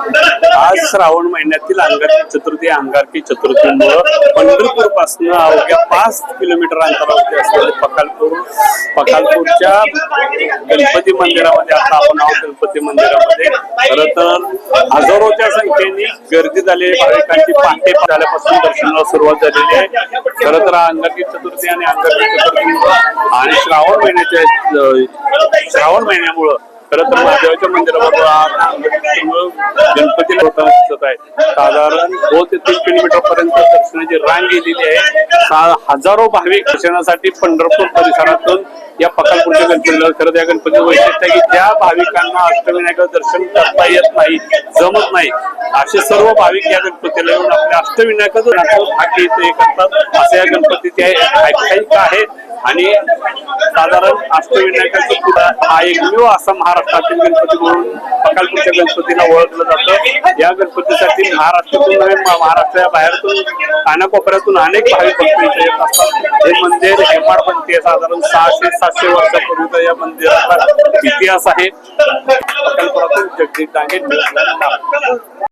आज श्रावण महिन्यातील अंगारकी चतुर्थी अंगारकी चतुर्थीमुळं पंढरपूरपासून अवघ्या पाच किलोमीटर अंतरावरती असलेले पकालपूर पकालपूरच्या गणपती मंदिरामध्ये आता आपण आहोत. गणपती मंदिरामध्ये खरं तर हजारोच्या संख्येने गर्दी झाली भाविकांची पहाटे झाल्यापासून दर्शनाला सुरुवात झालेली आहे. खरं तर अंगारकी चतुर्थी आणि अंगारकी चतुर्थीमुळं आणि श्रावण महिन्याच्या श्रावण महिन्यामुळं खरं तर महादेवाच्या मंदिरामध्ये गणपती गणपतीला दिसत आहे. साधारण दोन ते तीन किलोमीटर पर्यंत दर्शनाची रांग गेलेली आहे. हजारो भाविक दर्शनासाठी पंढरपूर परिसरातून या पकालपूरच्या गणपतीला खरं त्या गणपती वैशिष्ट्य आहे की ज्या भाविकांना अष्टविनायक दर्शन करता येत नाही जमत नाही असे सर्व भाविक या गणपतीला येऊन आपल्या अष्टविनायकाचं भाग्य इथे करतात. असं या गणपतीचे आख्यायिका आहे. आणि साधारण अष्टविनायकाचं पुढा हा एकमेव असा महाराष्ट्रातील गणपती म्हणून अकालपूरच्या गणपतीला ओळखलं जातं. या गणपतीसाठी महाराष्ट्रातून नव्हे महाराष्ट्राच्या बाहेरतून कानाकोपऱ्यातून अनेक भाविक भक्त इथे येत असतात. हे मंदिर हेमाडपंथी आहे. साधारण सहाशे सातशे वर्षापूर्वीचा या मंदिराचा इतिहास आहे. अकालपुरातून जगदीश डांगे